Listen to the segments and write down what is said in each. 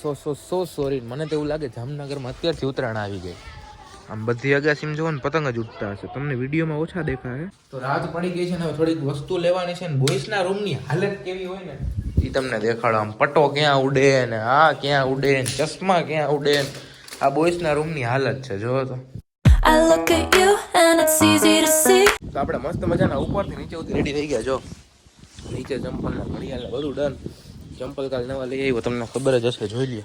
સો સો સો sorry મને તો એવું લાગે જામનગરમાં અત્યારથી ઉત્તરાયણ આવી ગઈ. આમ બધી અગાસીમ જોવો ને પતંગ જ ઉડતા હશે. તમને વિડીયોમાં ઓછા દેખાય તો રાત પડી ગઈ છે ને થોડીક વસ્તુ લેવાની છે ને બોய்સના રૂમની હાલત કેવી હોય ને? એ તમને દેખાડો આમ પટો ક્યાં ઉડે ને આ ક્યાં ઉડે ને ચશ્મા ક્યાં ઉડે ને આ બોய்સના રૂમની હાલત છે જોવો તો. આપણે મસ્ત મજાના ઉપરથી નીચે ઉતરી રેડી થઈ ગયા જો. નીચે ચંપલ ના ઘડિયાળ બધું ડન ચંપલ કાલ નવા લઈ આવ્યો તમને ખબર જ હશે જોઈ લે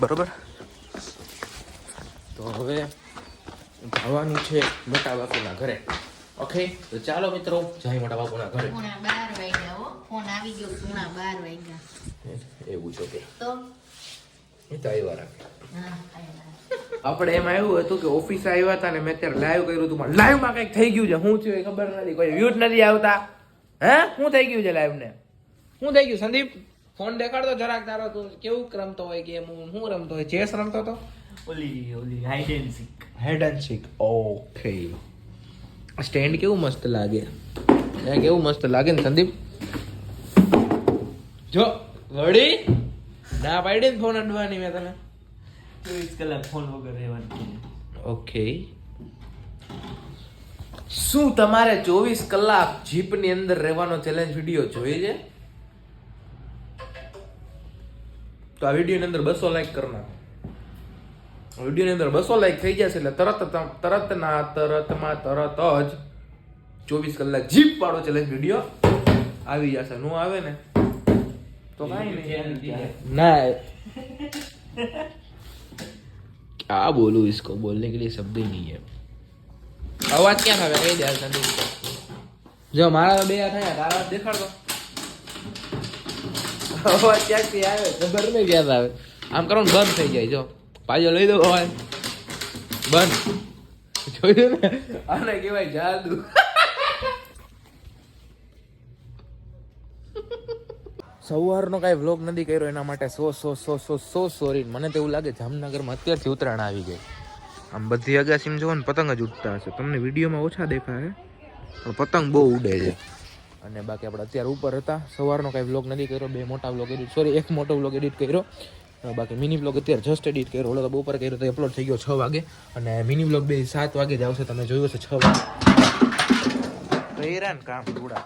બરોબર? તો હવે જવાનું છે મોટા બાપુના ઘરે. ઓકે તો ચાલો મિત્રો જય મોટા બાપુના ઘરે. પોણા બાર વાગ્યા હો. ફોન આવી ગયો પોણા બાર વાગ્યા. એવું છે કે તો? આપણે એમાં એવું હતું કે ઓફિસ આવ્યા હતા ને મેં અત્યારે લાઈવ કર્યું હતું પણ લાઈવમાં કંઈક થઈ ગયું છે. શું થયું ખબર નથી. કોઈ વ્યૂટ નથી આવતા. હે? શું થઈ ગયું છે લાઈવ ને? શું થઈ ગયું સંદીપ ફોન દેખાડતો જરાક તારો તું. કેવું રમતો હોય ગેમ હું શું રમતો હોય? ચેસ રમતો હતો? ઓલી ઓલી hide and seek hide and seek okay stand કેવું મસ્ત લાગે? એ કેવું મસ્ત લાગે ને સંદીપ? જો વળી? ના પાડી ને ફોન અડવાની મેં તને. ચોવીસ કલાક ફોન વગર રહેવાનું ઓકે શું તમારે ચોવીસ કલાક જીપની અંદર રહેવાનો ચેલેન્જ વીડિયો જોઈએ છે? તો આ વિડીયોની અંદર બસો લાઈક કરના વિડીયોની અંદર બસો લાઈક થઈ જશે એટલે તરત તમ- તરત ના તરતમાં તરત જ ચોવીસ કલાક જીપ વાળો ચેલેન્જ વિડીયો આવી જશે નો આવે ને તો કાંઈ નહીં ના क्या बोलूं इसको बोलने के लिए शब्द ही नहीं है અવાજ ક્યાં આવે કઈ દે હાલ સંદીપ જો મારા બે હાથ થયા તારા હાથ દેખાડ દો અવાજ આવે? ખબર નહીં ક્યાં આવે. આમ કરો ને બંધ થઈ જાય જો. પાછો લઈ દો અવાજ બંધ. જોયું ને? આને કહેવાય જાદુ. સવારનો કાંઈ વ્લોગ નથી કર્યો એના માટે. સો સો સો સો સો સોરી મને તો એવું લાગે જામનગરમાં અત્યારથી ઉત્તરાયણ આવી ગઈ. આમ બધી અગાસીમ જોવો ને પતંગ જ ઉડતા હશે. તમને વિડીયોમાં ઓછા દેખાય પણ પતંગ બહુ ઉડે છે. અને બાકી આપણે અત્યારે ઉપર હતા. સવારનો કાંઈ વ્લોગ નથી કર્યો. બે મોટા વ્લોગ એડિટ સોરી એક મોટો વ્લોગ એડિટ કર્યો. બાકી મિની બ્લોગ અત્યારે જસ્ટ એડિટ કર્યો. ઓલો તો બપોર કર્યો તો અપલોડ થઈ ગયો છ વાગે. અને મિની બ્લોગ બે સાત વાગે જ આવશે. તમે જોયું હશે છ વાગે. કર્યા ને કામ થોડા.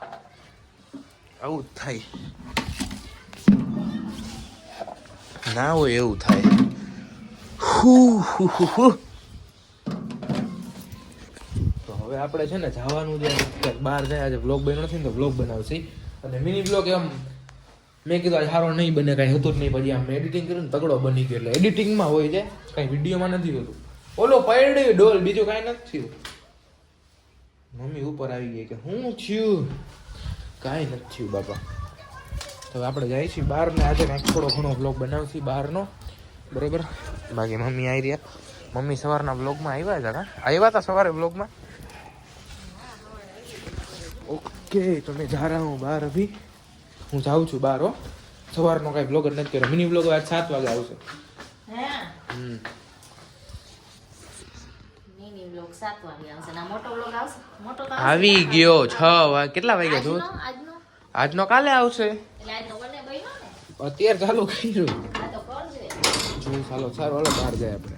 આવું થાય. ના હોય એવું થાય. હું, હું, હું, આપણે છે ને જવાનું છે બહાર જાય. આજે વ્લોગ બન્યો નથી ને તો વ્લોગ બનાવશે. અને મિની બ્લોગ એમ મેં કીધું આજે સારો નહીં બને, કાંઈ હતું જ નહીં. પછી આમ એડિટિંગ કર્યું ને તગડો બની ગયો. એટલે એડિટિંગમાં હોય છે, કાંઈ વિડીયોમાં નથી હોતું. ઓલો પડ્યો ડોલ, બીજું કાંઈ નથી થયું. મમ્મી ઉપર આવી ગઈ કે હું થયું કાંઈ નથી થયું, બાપા. તો આપણે જઈએ છીએ બહાર ને આજે કાંઈક થોડો ઘણો બ્લોગ બનાવશું બહારનો. બરોબર? બાકી મમ્મી આવી રહ્યા. મમ્મી સવારના બ્લોગમાં આવ્યા હતા આવ્યા હતા સવારે બ્લોગમાં ઓકે તો મેં જા રહા હું બહાર અભી. હું જાઉં છું બહાર હો. સવારનો કાંઈ બ્લોગ જ નથી કર્યો. મિની બ્લોગ આજ સાત વાગે આવશે. હમ. આવી ગયો છ વાગે. કેટલા વાગ્યા જો આજનો કાલે આવશે. અત્યારે ચાલુ કર્યું. ચાલો સારું હાલો બહાર જાય આપણે.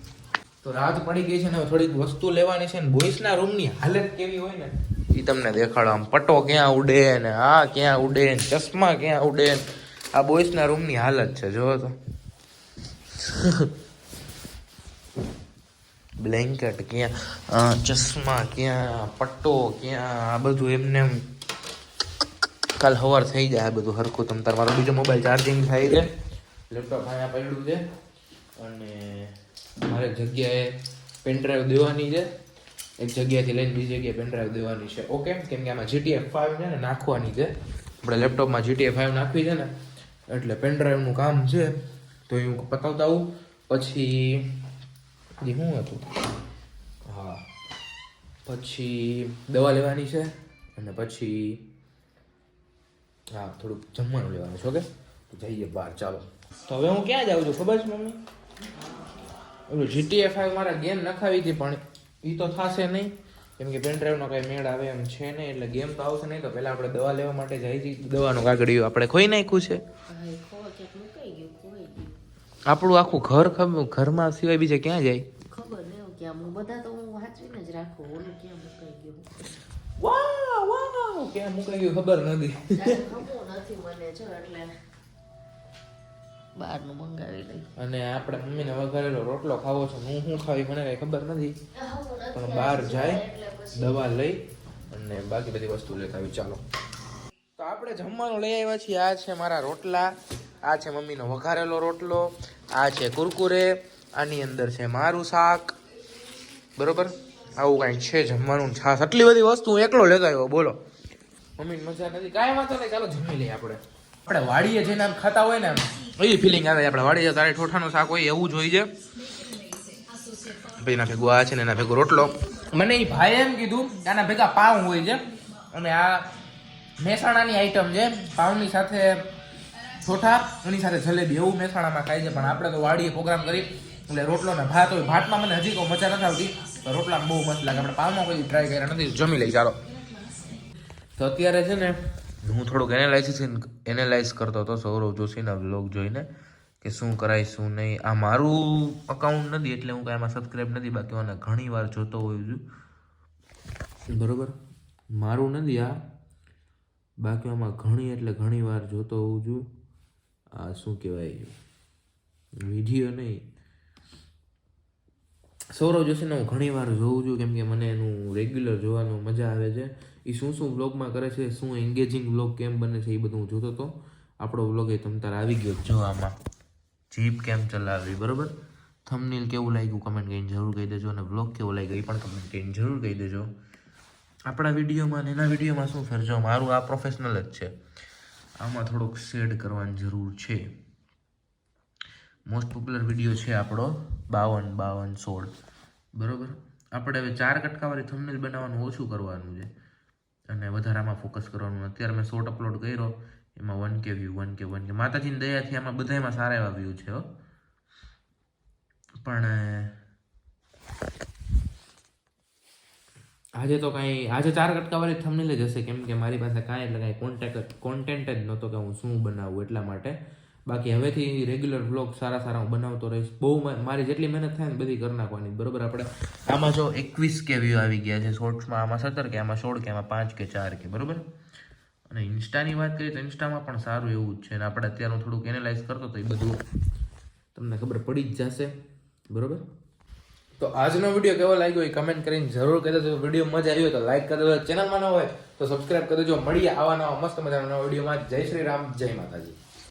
તો રાત પડી ગઈ છે ને હવે થોડીક વસ્તુ લેવાની છે ને બોઈસના રૂમની હાલત કેવી હોય ને એ તમને દેખાડો આમ પટો ક્યાં ઉડે ને આ ક્યાં ઉડે ને, ચશ્મા ક્યાં ઉડે ને. આ બોયસના રૂમની હાલત છે જો તો. બ્લેન્કેટ ક્યાં ચશ્મા ક્યાં, પટ્ટો ક્યાં, આ બધું એમને એમ કાલ સવાર થઈ જાય આ બધું હરખું. તમ તાર મારો બીજો મોબાઈલ ચાર્જિંગ થાય છે. લેપટોપ અહીંયા પડ્યું છે. અને મારે જગ્યાએ પેનડ્રાઈવ દેવાની છે. એક જગ્યાએથી લઈને બીજી જગ્યાએ પેનડ્રાઈવ દેવાની છે. ઓકે કેમ કે આમાં જીટીએફ ફાઇવ છે ને, નાખવાની છે. આપણે લેપટોપમાં જીટીએફ ફાઇવ નાખવી છે ને, એટલે પેનડ્રાઈવનું કામ છે, તો એ હું પતાવતા આવું. પછી, એ શું હતું? હા. પછી દવા લેવાની છે, અને પછી, હા, થોડુંક જમવાનું લેવાનું છે ઓકે તો જઈએ બહાર, ચાલો. તો હવે હું ક્યાં જાઉં છું? ખબર છે, મમ્મી? ઓલું જીટીએ ફાઈવ મારા ગેમ નખાવી હતી, પણ એ તો થશે નહીં. કેમ કે પેન ડ્રાઈવનો કાંઈ મેળ આવે એમ છે નહીં એટલે ગેમ તો આવશે નહીં. તો પહેલાં આપણે દવા લેવા માટે જઈ છીએ દવાનું કાગળિયું આપણે ખોઈ નાખ્યું છે. આપણું આખું ઘર ઘરમાં સિવાય બીજે ક્યાં જાય? ખબર નહીં કે હું બધા તો હું વાંચીને જ રાખું. ઓલું ક્યાં મુકાઈ ગયું? વાહ વાહ ક્યાં મુકાઈ ગયું ખબર નથી. ખબર નથી મને જો એટલે બહારનું મંગાવી લઈ અને આપણે મમ્મીને વઘારેલો રોટલો ખાવો છે હું શું ખાવી મને કઈ ખબર નથી. પણ બહાર જાય દવા લઈ અને બાકી બધી વસ્તુ લેતા આવી. ચાલો. તો આપણે જમવાનું લઈ આવ્યા છીએ. આ છે મારા રોટલા આ છે મમ્મીનો વઘારેલો રોટલો આ છે કુરકુરે આની અંદર છે મારું શાક. બરોબર? આવું કાંઈક છે જમવાનું? છાસ છાશ. આટલી બધી વસ્તુ હું એકલો લેતો આવ્યો બોલો. મમ્મીને મજા નથી. કાંઈ વાંધો નહીં. ચાલો જમી લઈએ આપણે. આપણે વાડીએ જઈને આમ ખાતા હોય ને આમ. એવી ફિલિંગ આવે આપણે વાડીએ તારે ઠોઠાનું શાક હોય, એવું જ હોય છે. પછી એના ભેગું આ છે ને એના ભેગો રોટલો. મને એ ભાઈ એમ કીધું કે આના ભેગા પાઉં હોય છે. અને આ મહેસાણાની આઈટમ છે. પાઉંની સાથે ઠોઠા, એની સાથે જલેબી, એવું મહેસાણામાં ખાય છે. પણ આપણે તો વાડીએ પ્રોગ્રામ કરી. એટલે રોટલો ને ભાત હોય. ભાતમાં મને હજી કોઈ મજા નથી આવતી. તો રોટલામાં બહુ મસ્ત લાગે. આપણે પાઉંમાં કોઈ ટ્રાય કર્યા નથી. જમી લઈ, ચાલો. તો અત્યારે છે ને હું થોડુંક એનાલાઇસિસ એનાલાઇઝ કરતો હતો સૌરવ જોશીના વ્લોગ જોઈને કે શું કરાય, શું નહીં. આ મારું અકાઉન્ટ નથી એટલે હું કાંઈ એમાં સબસ્ક્રાઈબ નથી. બાકી મને ઘણી વાર જોતો હોઉં છું. બરાબર? મારું નથી આ. બાકી આમાં ઘણી એટલે ઘણી વાર જોતો હોઉં છું. આ શું કહેવાય? વીડિયો નહીં. સૌરવ જોશીને હું ઘણી વાર જોઉં છું, કેમ કે મને એનું રેગ્યુલર જોવાનું મજા આવે છે. એ શું શું વ્લોગમાં કરે છે, શું એન્ગેજિંગ વ્લોગ કેમ બને છે એ બધું હું જોતો હતો. આપણો બ્લોગ એ તમ તારે આવી ગયો જો. આમાં જીપ કેમ ચલાવવી બરોબર? થમનીલ કેવું લાગ્યું કમેન્ટ કરીને જરૂર કહી દેજો અને બ્લોગ કેવો લાગ્યો એ પણ કમેન્ટ કરીને જરૂર કહી દેજો. આપણા વિડીયોમાં એના વિડીયોમાં શું ફેર મારું આ પ્રોફેશનલ જ છે. આમાં થોડુંક શેડ કરવાની જરૂર છે. મોસ્ટ પોપ્યુલર વીડિયો છે આપણો બાવન બાવન, સોળ. બરોબર? આપણે હવે ચાર કટકાવાળી થંબનેલ બનાવવાનું ઓછું કરવાનું છે. અને વધારામાં ફોકસ કરવાનું. અત્યારે મેં શોર્ટ અપલોડ કર્યો. એમાં વન કે વ્યૂ વન કે વન કે માતાજીની દયાથી આમાં બધામાં સારા એવા વ્યૂ છે, હો. પણ આજે તો કાંઈ, આજે ચાર કટકાવાળી થંબનેલ જ હશે. કેમ કે મારી પાસે કાંઈ એટલે કાંઈ કોન્ટેક્ટ કોન્ટેન્ટ જ નહોતો કે હું શું બનાવું એટલા માટે. બાકી હવેથી રેગ્યુલર વ્લોગ સારા સારા હું બનાવતો રહીશ. બહુ મારી જેટલી મહેનત થાય ને બધી કરી નાખવાની. બરોબર આપણે? આમાં જો એકવીસ કે વ્યૂ આવી ગયા છે શોર્ટ્સમાં આમાં સત્તર કે, આમાં સોળ કે, આમાં પાંચ કે, ચાર કે, બરોબર? અને ઇન્સ્ટાની વાત કરીએ તો ઇન્સ્ટામાં પણ સારું એવું જ છે. અને આપણે અત્યારનું થોડુંક એનાલાઇઝ કરતો તો એ બધું. તમને ખબર પડી જ જશે. બરોબર? તો આજનો વીડિયો કેવો લાગ્યો એ કમેન્ટ કરીને જરૂર કહી દેજો વીડિયો મજા આવી હોય તો લાઈક કરી દેજો. ચેનલમાં ન હોય તો સબસ્ક્રાઇબ કરી દેજો. મળીએ આવા નવા મસ્ત મજાના નવા વિડીયોમાં જય શ્રી રામ, જય માતાજી.